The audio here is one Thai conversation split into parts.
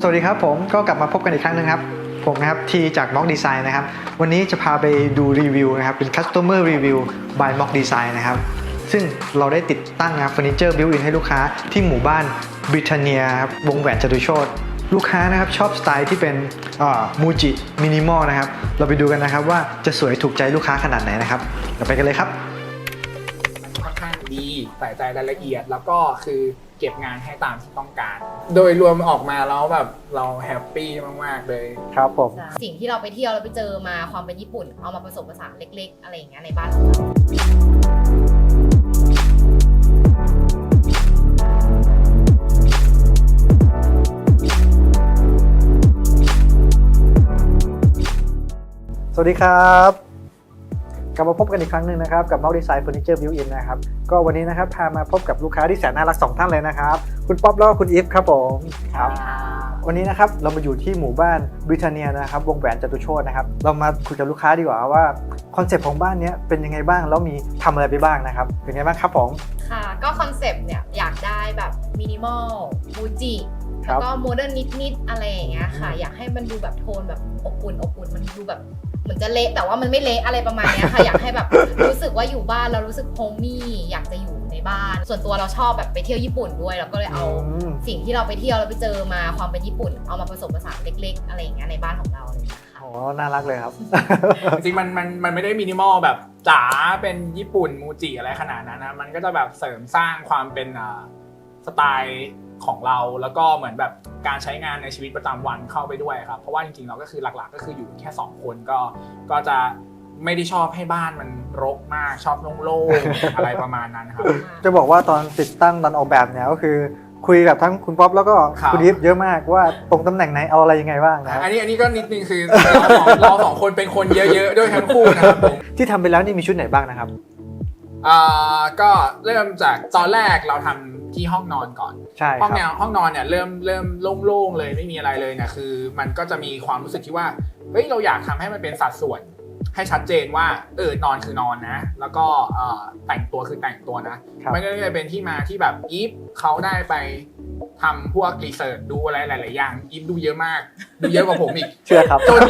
สวัสดีครับผมก็กลับมาพบกันอีกครั้งหนึงครับ ผมนะครับทีจาก Mock Design นะครับ วันนี้จะพาไปดูรีวิวนะครับ เป็น Customer Review by Mock Design นะครับ ซึ่งเราได้ติดตั้งนะครับเฟอร์นิเจอร์บิวอินให้ลูกค้าที่หมู่บ้านบริ t เนียครับวงแหวนจตุโชตลูกค้านะครับชอบสไตล์ที่เป็นมูจิมินิมอลนะครับ เราไปดูกันนะครับว่าจะสวยถูกใจลูกค้าขนาดไหนนะครับเราไปกันเลยครับค่อนข้างดีใส่ใจรายละเอียดแล้วก็คือ เก็บงานให้ตามที่ต้องการ โดยรวมออกมาแล้วแบบเราแฮปปี้มากๆเลย ครับผม สิ่งที่เราไปเที่ยวเราไปเจอมาความเป็นญี่ปุ่น เอามาผสมผสานเล็ก ๆ อะไรอย่างเงี้ยในบ้านของเราสวัสดีครับ กลับมาพบกันอีกครั้งหนึ่งนะครับกับ Mock Design Furniture Built-in นะครับก็วันนี้นะครับพามาพบกับลูกค้าที่แสนน่ารักสองท่านเลยนะครับคุณป๊อปแล้วก็คุณอีฟครับผมครับวันนี้นะครับเรามาอยู่ที่หมู่บ้านบริ t เนียนะครับวงแหวนจตุโชตนะครับเรามาคุยกับลูกค้าดีกว่าว่าคอนเซปต์ของบ้านเนี้ยเป็นยังไงบ้างแล้วมีทำอะไรไปบ้างนะครับเป็นไงบ้างครับผมค่ะก็คอนเซปต์เนี่ยอยากได้แบบมินิมอลมูจิครัแล้วบก็โมเดิร์นนิดๆอะไรอย่างเงี้ยค่ะ อยากให้มันดูแบบโทนแบบอบอุ่นอบอุ่นมันดูแบบ เหมือนจะเละแต่ว่ามันไม่เละอะไรประมาณเนี้ยค่ะ อยากให้แบบรู้สึกว่าอยู่บ้านเรารู้สึกโฮมมี่อยากจะอยู่ในบ้าน ส่วนตัวเราชอบแบบไปเที่ยวญี่ปุ่นด้วยเราก็เลยเอาอืม สิ่งที่เราไปเที่ยวเราไปเจอมาความเป็นญี่ปุ่น เอามาผสมผสานเล็ก ๆ อะไรอย่างเงี้ยในบ้านของเราเลยค่ะ โอ้น่ารักเลยครับ จริงๆมันมันมันไม่ได้มินิมอลแบบจ๋าเป็นญี่ปุ่นมูจิอะไรขนาดนั้นนะมันก็จะแบบเสริมสร้างความเป็นอ่าสไตล์ ของเราแล้วก็เหมือนแบบการใช้งานในชีวิตประจำวันเข้าไปด้วยครับ เพราะว่าจริงๆเราก็คือหลักๆ ก็คืออยู่แค่ 2 คนก็ก็จะไม่ได้ชอบให้บ้านมันรกมากชอบโล่งๆอะไรประมาณนั้นครับ จะบอกว่าตอนติดตั้งตอนออกแบบเนี่ยก็คือคุยกับทั้งคุณป๊อปแล้วก็ครับคุณอีฟเยอะมากว่าตรงตำแหน่งไหนเอาอะไรยังไงบ้างนะครับอันนี้อันนี้ก็นิดนึงคือเราสองเราสองคนเป็นคนเยอะๆด้วยทั้งคู่นะครับผมที่ทำไปแล้วนี่มีชุดไหนบ้างนะครับอ่าก็เริ่มจากตอนแรกเราทำ ที่ห้องนอนก่อนใช่คห้องรับแนวห้องนอนเนี่ยเริ่มเริ่มโล่งๆเลยไม่มีอะไรเลยเนี่ยคือ มันก็จะมีความรู้สึกที่ว่าเฮ้ยเราอยากทำให้มันเป็นสัดส่วนให้ชัดเจนว่าเออนอนคือนอนนะ แล้วก็เอ่อแต่งตัวคือแต่งตัวนะครับมันก็เลยเป็นที่มาที่แบบอีฟเขาได้ไป ทำพวกรีเสิร์ชดูอะไรหลาย ๆ อย่างอีฟดูเยอะมาก ดูเยอะกว่าผมอีกเชื่อครับจน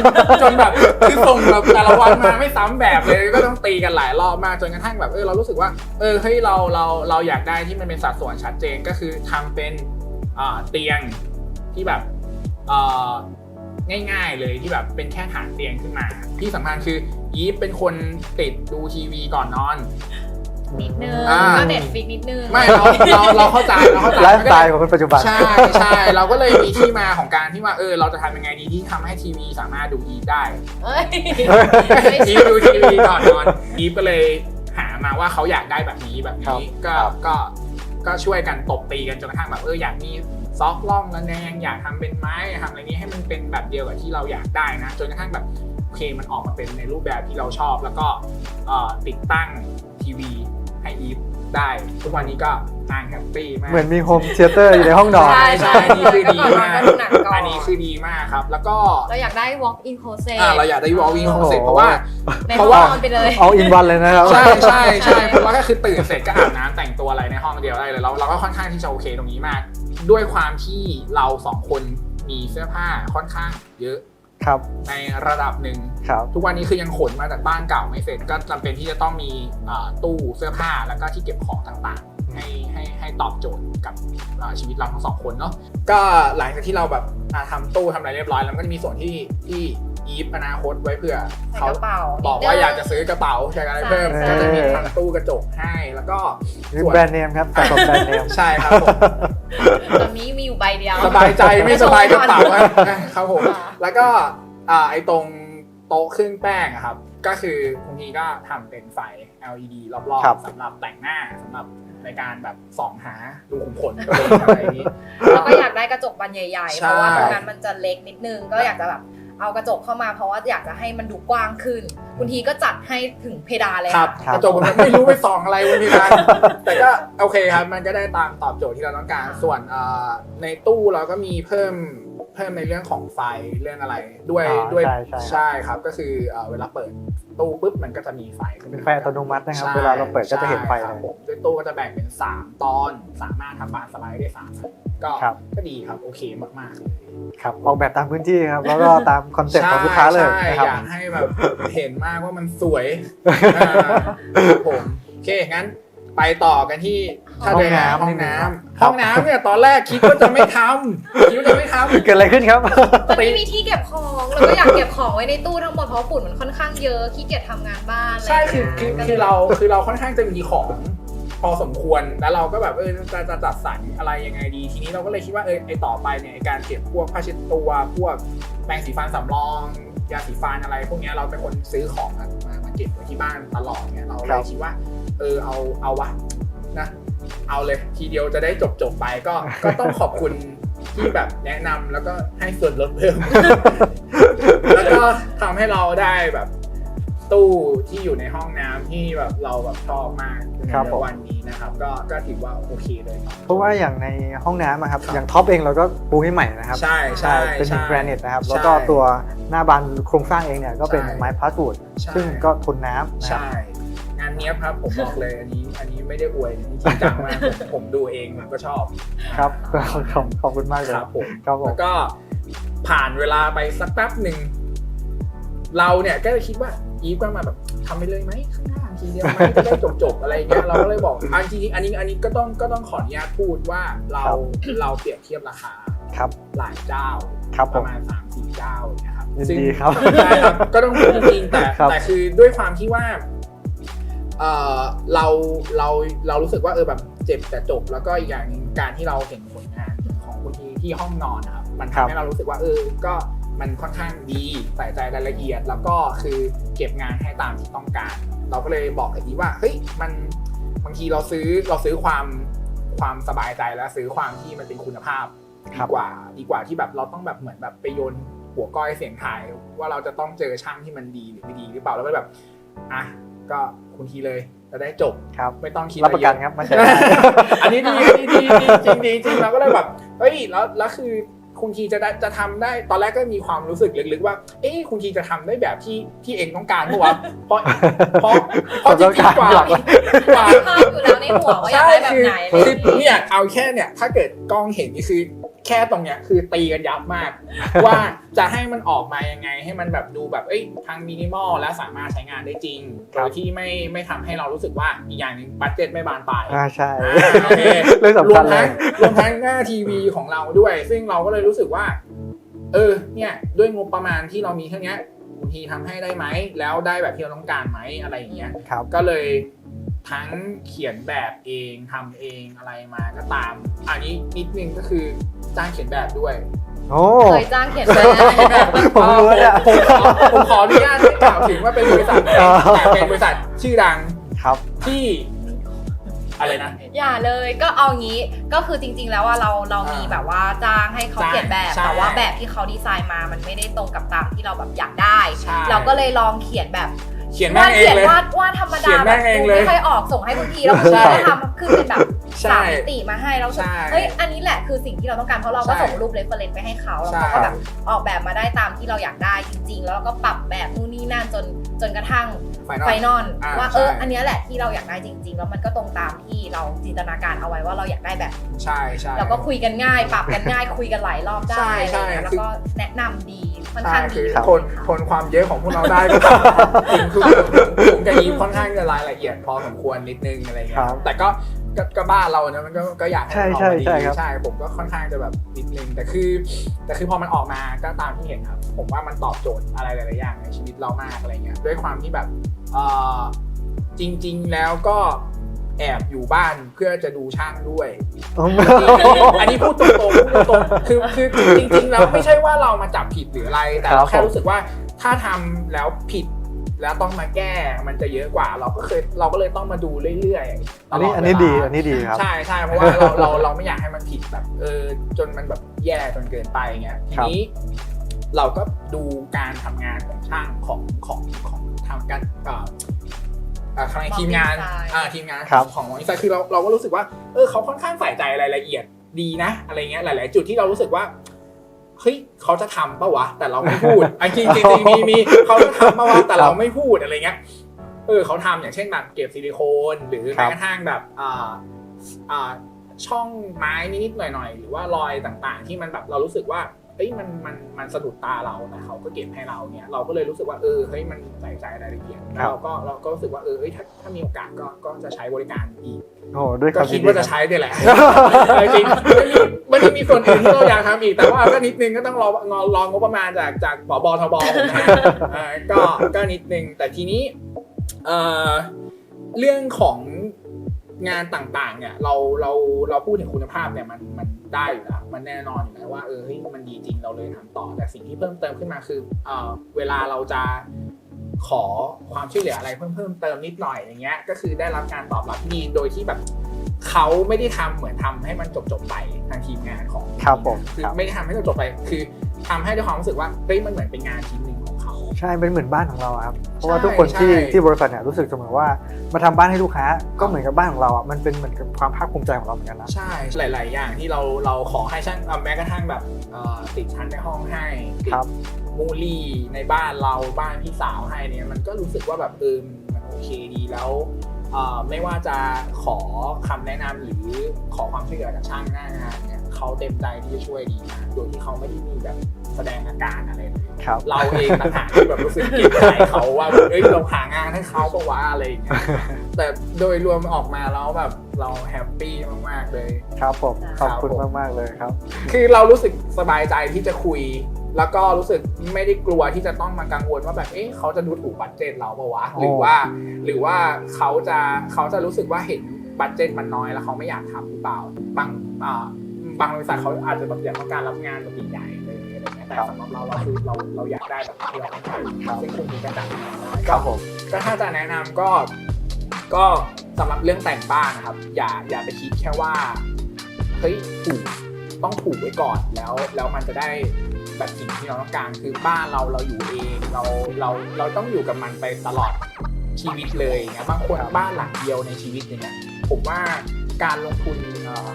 จนแบบคือส่งแบบแต่ละวันมาไม่ซ้ำแบบเลยก็ต้องตีกันหลายรอบมากจนกระทั่งแบบเออเรารู้สึกว่าเออเฮ้ยเราเราเราอยากได้ที่มันเป็นสัดส่วนชัดเจนก็คือทำเป็นอ่าเตียงที่แบบเอ่อง่ายๆเลยที่แบบเป็นแค่ฐานเตียงขึ้นมา ที่สำคัญคือยีฟเป็นคนติดดูทีวีก่อนนอน นิดนึงอ่า ก็เน็ตฟิกนิดนึง ไม่เราเราเราเข้าใจเราเข้าใจไลฟ์สไตล์ของคนปัจจุบัน ใช่ใช่เราก็เลยมีที่มาของการที่ว่าเออเราจะทำยังไงดีที่ทำให้ทีวีสามารถดูอีฟได้ เอ้ยอีฟดูทีวีก่อนนอนอีฟก็เลยหามาว่าเขาอยากได้แบบนี้แบบครับนี้ก็ครับ ก็ก็ช่วยกันตบตีกันจนกระทั่งแบบเอออยากมีซอฟต์ล่องระแนงอยากทำเป็นไม้อยากทำอะไรนี้ให้มันเป็นแบบเดียวกับที่เราอยากได้นะจนกระทั่งแบบโอเคมันออกมาเป็นในรูปแบบที่เราชอบ แล้วก็เอ่อติดตั้งทีวีให้ อีฟได้ ทุกวันนี้ก็นางแฮปปี้มากเหมือนมีโฮมเทเตอร์อยู่ในห้องนอน ใช่ใช่อันนี้คือดีมากก็ดูหนังก่อน อันนี้คือดีมากครับ แล้วก็เราอยากได้ walk in closet อ่าเราอยากได้ walk-in โอ้โห closet เพราะว่า ในเพห้อราะงว่า นอนไปเลย เอาอินวันเลยนะครับ ใช่ใช่ใช่เพราะว่าก็คือตื่นเสร็จก็อาบน้ำแต่งตัวอะไรในห้องเดียวได้เลยเราเราก็ค่อนข้างที่จะโอเคตรงนี้มาก ด้วยความที่เราสองคนมีเสื้อผ้าค่อนข้างเยอะ ครับในระดับหนึ่งครับทุกวันนี้คือยังขนมาจากบ้านเก่าไม่เสร็จก็จำเป็นที่จะต้องมีอ่าตู้เสื้อผ้าแล้วก็ที่เก็บของต่างๆ ให้ให้ให้ตอบโจทย์กับอ่าชีวิตเราทั้งสองคนเนาะก็หลังจากที่เราแบบอ่าทำตู้ทำอะไรเรียบร้อยแล้วมันก็จะมีส่วนที่ที่อีฟอนาคตไว้เพื่อใส่เขากระเป๋าบอกว่าอยากจะซื้อกระเป๋าใช้อะไรเพิ่มใช่ก็จะมีทำตู้กระจกให้แล้วก็นี่ส่วนแบรนด์เนมครับแต่ของแบรนด์เนมใช่ครับผมตอนนี้มีอยู่ใบเดียวสบายใจไม่สบายกระเป๋าครับผมค่ะแล้วก็ อ่าไอ้ตรงโต๊ะเครื่องแป้งอะครับ ก็คือคุณทีก็ทำเป็นไฟ LED รอบครับๆสำหรับแต่งหน้าสำหรับในการแบบส่องหาดูขุมขนตัวเองอะไรอย่างนี้แล้วก็อยากได้กระจกบานใหญ่ๆใช่เพราะว่าตรงนั้นมันจะเล็กนิดนึงก็อยากจะแบบเอากระจกเข้ามาเพราะว่าอยากจะให้มันดูกว้างขึ้นคุณทีก็จัดให้ถึงเพดานเลยครับครับกระจกมันไม่รู้ไปส่องอะไรวันนี้นะแต่ก็โอเคครับ มันก็ได้ตามตอบโจทย์ที่เราต้องการส่วนอ่าในตู้เราก็มีเพิ่ม เพิ่มในเรื่องของไฟเรื่องอะไรด้วยอ่าด้วยใช่ใช่ ใช่ครับก็คือเอ่อเวลาเปิดตู้ปุ๊บมันก็จะมีไฟขึ้เป็นไฟอัตโนมัตินะครับ ใช่เวลาเราเปิดก็จะเห็นไฟใช่คเลรับย ผมด้วยตู้ก็จะแบ่งเป็น 3 ตอนสามารถทำบานสไลด์ได้สามอันก็ครับ ก็ดีครับโอเคมากๆเลยครับออกแบบตามพื้นที่ครับ แล้วก็ตามคอนเซ็ปต์ของลูกค้าเลยใช่นะครับ อยากให้แบบเห็นมากว่ามันสวย อ่าครับผมโอเคงั้น ไปต่อกันที่ถ้าเดินห้ห้อองงน้ำน้ำห้องน้ำเนี่ยตอนแรกคิดว่าจะไม่ทำคิดว่าจะไม่ทำเกิดอะไรขึ้นครับ มันไม่มีที่เก็บของเราก็อยากเก็บของไว้ในตู้ทั้งหมดเพราะฝุ่นมันค่อนข้างเยอะขี้เกียจทำงานบ้านอะไรใช่คืออย่างคือเงี้ยคือเราคือเราค่อนข้างจะมีของพอสมควรแล้วเราก็แบบเออจะจะจัดสรรอะไรยังไงดี ทีนี้เราก็เลยคิดว่าเออไอต่อไปเนี่ยไอ้การเก็บพวกผ้าเช็ดตัวพวกแปรงสีฟันสำรองยาสีฟันอะไร พวกเนี้ยเราเป็นคนซื้อของมามามาเก็บไว้ที่บ้านตลอดเนี่ยเราเลครัยบคิดว่า เออเอาเอาวะนะ เอาเลยทีเดียวจะได้จบจบๆไปก็ก็ต้องขอบคุณที่แบบแนะนำแล้วก็ให้ส่วนลดเพิ่ม แล้วก็ทำให้เราได้แบบ ตู้ที่อยู่ในห้องน้ำที่แบบเราแบบชอบมากในครับผมวันนี้นะครับ ก็ก็ถือว่าโอเคเลยครับเพราะว่าอย่างในห้องน้ำอะครับครับอย่างท็อปเองเราก็ปูให้ใหม่นะครับ ใช่ใช่เป็นหินใช่แกรนิตนะครับใช่แล้วก็ตัวหน้าบานโครงสร้างเองเนี่ยก็เป็นใช่ไม้พลาสติกใช่ซึ่งก็ทนน้ำนะครับใช่งานเนี้ยบครับผมบอกเลยอันนี้ อันนี้ไม่ได้อวยอันนี้จริงจังมากผมผมดูเองผมก็ชอบครับขอบขอบคุณมากเลยครับผมครับผมแล้วก็ผ่านเวลาไปสักแป๊บหนึ่งเราเนี่ยก็คิดว่าอีฟก็มาแบบทำไปเลยไหมข้างหน้าทีเดียวไหมจะได้จบๆอะไรอย่างเงี้ยเราก็เลยบอกอันจริงๆอันนี้อันนี้ก็ต้องก็ต้องขออนุญาตพูดว่าเราเราเปรียบเทียบราคาครับหลายเจ้าครับผประมมาณสามสี่เจ้าอย่างเงี้ยครับยินซึ่งดีครับใช่ครับก็ต้องพูดจริงๆแต่ครับแต่คือด้วยความที่ว่า เออเราเราเรารู้สึกว่าเออแบบเจ็บแต่จบ แล้วก็อีกอย่างหนึ่งการที่เราเห็นผลงานของคุณทีที่ห้องนอนนะครับมันครับทำให้เรารู้สึกว่าเออก็มันค่อนข้างดีใส่ใจรายละเอียด แล้วก็คือเก็บงานให้ตามที่ต้องการ เราก็เลยบอกกับอีว่าเฮ้ยมันบางทีเราซื้อเราซื้อความความสบายใจและซื้อความที่มันเป็นคุณภาพครัดีบกว่าดีกว่าที่แบบเราต้องแบบเหมือนแบบไปโยนหัวก้อยเสียงทายว่าเราจะต้องเจอช่างที่มันดีหรือไม่ดีหรือเปล่าแล้วก็แบบอะ ก็คุณทีเลยจะได้จบครับไม่ต้องคิดรับประกันอไเยครับมันอใจะได้อันนี้ดีอันนี้ดีดีจริงดีจริงเราก็เลยแบบเฮ้ยแล้วแล้วคือคุณทีจะได้จะทำได้ตอนแรกก็มีความรู้สึกลึกๆว่า เอ๊ะคุณทีจะทำได้แบบที่ที่เองต้องการปะวะเพราะเพราะเพราะจริงๆกว่าหลักเลยกว่า ภาพอยู่แล้วในหัวว่าอยากได้แบบไหนคือคือเนี่ยเอาแค่เนี่ยถ้าเกิดกล้องเห็นนี่คือ แค่ตรงเนี้ยคือตีกันยับมาก ว่าจะให้มันออกมายังไง ให้มันแบบดูแบบเอ้ยทางมินิมอลและสามารถใช้งานได้จริงคโดรับยที่ไม่ไม่ทำให้เรารู้สึกว่าอีกอย่างหนึ่งบัตเจ็ตไม่บานปลายอ่าใช่อ่าโอเคเรื่องรสำวคัญมเลทั้ยงรวมทั้งหน้าทีวีของเราด้วย ซึ่งเราก็เลยรู้สึกว่า เออ เนี่ยด้วยงบประมาณที่เรามีเท่านี้บางทีทำให้ได้ไหมแล้วได้แบบที่เราต้องการไหมอะไรอย่างเงี้ยครับก็เลย ทั้งเขียนแบบเองทำเองอะไรมาก็ตาม อันนี้นิดนึงก็คือจ้างเขียนแบบด้วย โอ้เคยจ้างเขียนแบบผมรู้แล้วเนี่ย ผมขอผมขออนุญาตไม่กล่าวถึงว่าเป็นบริษัทไหนอ๋อ แต่เป็นบริษัทชื่อดังครับ ที่ อะไรนะ อย่าเลยก็เอางี้ก็คือจริง ๆ แล้วว่าเราเรามีอ่าแบบว่าจ้างให้เขาใช่เขียนแบบใช่แต่ว่าแบบที่เขาดีไซน์มามันไม่ได้ตรงกับตามที่เราแบบอยากได้ ใช่ เราก็เลยลองเขียนแบบ เขียนแม่วางดเอเขีงยนเลย วาดวาดธรรมเขีดายนแบแม่บงเองดูเลยไม่ค่อยออกส่งให้คุณทีแล้วคุณใช่ทีก็ทำขึ้นเป็นแบบใช่สามมิติมาให้เรารู้สึกใช่เฮ้ยอันนี้แหละคือสิ่งที่เราต้องการเพราะเราก็ใช่ส่งรูปเรฟเฟรนซ์ไปให้เขาแล้วใช่เขาก็แบบออกแบบมาได้ตามที่เราอยากได้จริง ๆ แล้วเราก็ปรับแบบนู่นนี่นั่นจนจนกระทั่งไฟนอลไฟนอลอ่าว่าเออใช่อันเนี้ยแหละที่เราอยากได้จริง ๆ แล้วมันก็ตรงตามที่เราจินตนาการเอาไว้ว่าเราอยากได้แบบใช่ใช่เราก็คุยกันง่าย ปรับกันง่ายคุยกันหลายรอบได้ใช่อะไรใช่เงี้ยแล้วคือก็แนะนำดี ค่อนใช่ข้างดีคือครับทนทนความเยอะของพวกเราได้ก็จริงคือผมกับอีฟค่อนข้างจะรายละเอียดพอสมควรนิดนึงอะไรเงี้ยครับแต่ก็ก็ก็บ้านเราเนี่ยมันก็ก็อยากให้มันออกใช่มาดีใช่ครับใช่ผมก็ค่อนข้างจะแบบนิดนึงแต่คือ แต่คือพอมันออกมาก็ตามที่เห็นครับ ผมว่ามันตอบโจทย์อะไรหลายๆอย่างในชีวิตเรามากอะไรเงี้ยด้วยความที่แบบเอ่อจริง ๆ แล้วก็ แอบอยู่บ้านเพื่อจะดูช่างด้วย อันนี้พูดตรงๆพูดตรงๆคือคือจริงๆแล้วไม่ใช่ว่าเรามาจับผิดหรืออะไร แต่ครับเราแค่ผมรู้สึกว่าถ้าทำแล้วผิดแล้วต้องมาแก้มันจะเยอะกว่า เราก็เคยเราก็เลยต้องมาดูเรื่อยๆตอันลนี้ดอันนี้เวลาดีอันนี้ดีครับใช่ใช่เพราะว่าเราเราเราไม่อยากให้มันผิดแบบเออจนมันแบบแย่จนเกินไปเงี้ยทีครับนี้เราก็ดูการทำงานของช่างของของของทางการ เอ่อเอ่อใครทีมงาน Design อ่าทีมงานครับของมอนิไซคือเราเราก็รู้สึกว่าเออเขาค่อนข้างใส่ใจรายละเอียดดีนะ อะไรเงี้ยหลาย ๆ จุดที่เรารู้สึกว่าเฮ้ยเขาจะทำปะวะ แต่เราไม่พูดอันจริงจริงๆมีมีเขาจะทำปะวะแต่เราไม่พูดอะไรเงี้ยเออเขาทำอย่างเช่นแบบเก็บซิลิโคน หรือครัแม้บกระทั่งแบบอ่าอ่าช่องไม้นิดๆหน่อยๆหรือว่ารอยต่าง ๆ ที่มันแบบเรารู้สึกว่า เอ้ยมันมันมันสะดุดตาเราแต่เขาก็เก็บให้เราเนี่ยเราก็เลยรู้สึกว่าเออเฮ้ยมันใส่ใจรายละเอียดแล้วเราก็เราก็รู้สึกว่าเออเฮ้ยถ้าถ้ามีโอกาสก็ก็จะใช้บริการอีกโอ้โหด้วยคก็วามคิดยินดีว่าจะใช้เนี่ยแหละจริงๆมันจะมีส่วนอื่นที่เราอยากทำอีกแต่ว่าก็นิดนึงก็ต้องรองอรองงบประมาณจากจากผบทบผมนะเออก็ก็นิดนึงแต่ทีนี้เอ่อเรื่องของงานต่างๆเนี่ยเราเราเราพูดถึงคุณภาพเนี่ยมันมัน ได้อยู่แล้วมันแน่นอนอยู่แล้วว่าเออเฮ้ยมันดีจริงเราเลยทำต่อแต่สิ่งที่เพิ่มเติมขึ้นมาคือเออเวลาเราจะขอความช่วยเหลืออะไรเพิ่มเพิ่มเติมนิดหน่อยอย่างเงี้ยก็คือได้รับการตอบรับที่ดีโดยที่แบบเขาไม่ได้ทำเหมือนทำให้มันจบจบๆไปทางทีมงานของครับผมคือไม่ได้ทำให้จบจบไป คือทำให้ด้วยความรู้สึกว่าเฮ้ยมันเหมือนเป็นงานชิ้นหนึ่ง ใช่เป็นเหมือนบ้านของเราอะครับ เพราะว่าใช่ทุกคนที่ใช่ ที่บริษัทเนี่ยรู้สึกเสมอว่ามาทำบ้านให้ลูกค้าก็เหมือนกับบ้านของเราอะมันเป็นเหมือนกับความภาคภูมิใจของเราเหมือนกันนะใช่หลาย ๆ อย่างที่เราเราขอให้ช่างเอาแม้กระทั่งแบบเอ่อติดชั้นในห้องให้ติดครับ มูลี่ในบ้านเราบ้านพี่สาวให้เนี่ยมันก็รู้สึกว่าแบบเออมันโอเคดีแล้วเอ่อไม่ว่าจะขอคำแนะนำหรือขอความช่วยเหลือจากช่างหน้างาน เนี่ยเขาเต็มใจที่จะช่วยดีมากโดยที่เขาไม่ได้มีแบบแสดงอาการอะไรเลยครับเราเองต่างหากที่แบบรู้สึกเกลียดใจเขาว่าเอ้ยเราหางานให้เขาปะวะอะไรอย่างเงี้ยแต่โดยรวมออกมาแล้วแบบเราแฮปปี้มากๆเลย ครับผมขอบคุณครับผมมากๆเลยครับ คือเรารู้สึกสบายใจที่จะคุยแล้วก็รู้สึกไม่ได้กลัวที่จะต้องมากังวลว่าแบบเอ๊ะเขาจะดูถูกบัตเจตเราปะวะโอ้หรือว่า หรือว่าเขาจะเขาจะรู้สึกว่าเห็นบัตเจตมันน้อยแล้วเขาไม่อยากทำหรือเปล่าบางอ่า บางบริษัทเขาอาจจะแบบอยากต้องการรับงานแบบใหญ่ๆเลยอะไรเงี้ยแต่สำหรับเราเราคือเราเราอยากได้แบบที่เราต้องการซึ่งคุณมีกระดับน้อยครับผมก็ถ้าจะแนะนำก็ก็สำหรับเรื่องแต่งบ้านนะครับ อย่าอย่าไปคิดแค่ว่าเฮ้ยถูกต้องถูกไว้ก่อนแล้วแล้วมันจะได้แบบสิ่งที่เราต้องการคือบ้านเราเราอยู่เองเราเราเราต้องอยู่กับมันไปตลอดชีวิตเลยอย่างเงี้ยบางคนครับบ้านหลังเดียวในชีวิตอย่างเงี้ยผมว่าการลงทุนเอ่อ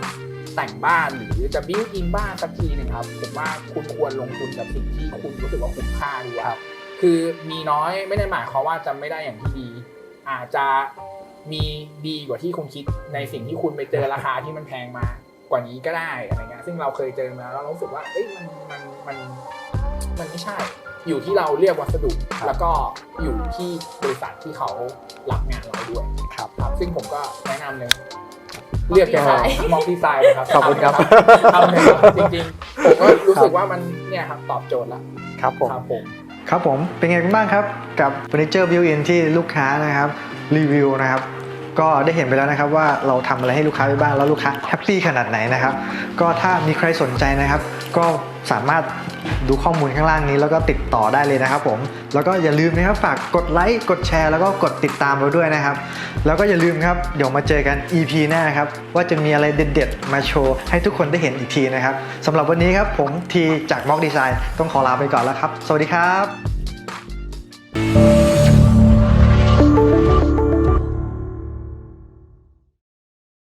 แต่งบ้านหรือจะบิวอินบ้านสักทีหนึ่งครับผมว่าคุณควรลงทุนกับสิ่งที่คุณรู้สึกว่าคุ้มค่าดีกว่าคือมีน้อยไม่ได้หมายความว่าจะไม่ได้อย่างที่ดี อาจจะมีดีกว่าที่คุณคิดในสิ่งที่คุณไปเจอราคาที่มันแพงมากว่านี้ก็ได้อะไรเงี้ยซึ่งเราเคยเจอมาแล้วเรารู้สึกว่าเอ้ยมันมันมันมันไม่ใช่ อยู่ที่เราเรียกวัสดุ แล้วก็อยู่ที่บริษัทที่เขารับงานเราด้วยครับครับซึ่งผมก็แนะนำเลย เรียกแค่มองดีไซน์นะครับขอบคุณครับ ทำเลยครับจริงๆผมก็รู้สึกว่ามันเนี่ยครับตอบโจทย์แล้วครับผม ครับผม ครับผม เป็นไงกันบ้างครับ กับเฟอร์นิเจอร์บิวอินที่ลูกค้านะครับ รีวิวนะครับ ก็ได้เห็นไปแล้วนะครับว่าเราทำอะไรให้ลูกค้าไปบ้างแล้วลูกค้าแฮปปี้ขนาดไหนนะครับ ก็ถ้ามีใครสนใจนะครับ ก็สามารถ ดูข้อมูลข้างล่างนี้แล้วก็ติดต่อได้เลยนะครับผม แล้วก็อย่าลืมนะครับฝากกดไลค์กดแชร์แล้วก็กดติดตามเราด้วยนะครับ แล้วก็อย่าลืมครับเดี๋ยวมาเจอกัน EP หน้าครับว่าจะมีอะไรเด็ดๆ มาโชว์ให้ทุกคนได้เห็นอีกทีนะครับสำหรับวันนี้ครับผมทีจากม็อกดีไซน์ต้องขอลาไปก่อนแล้วครับ สวัสดีครับ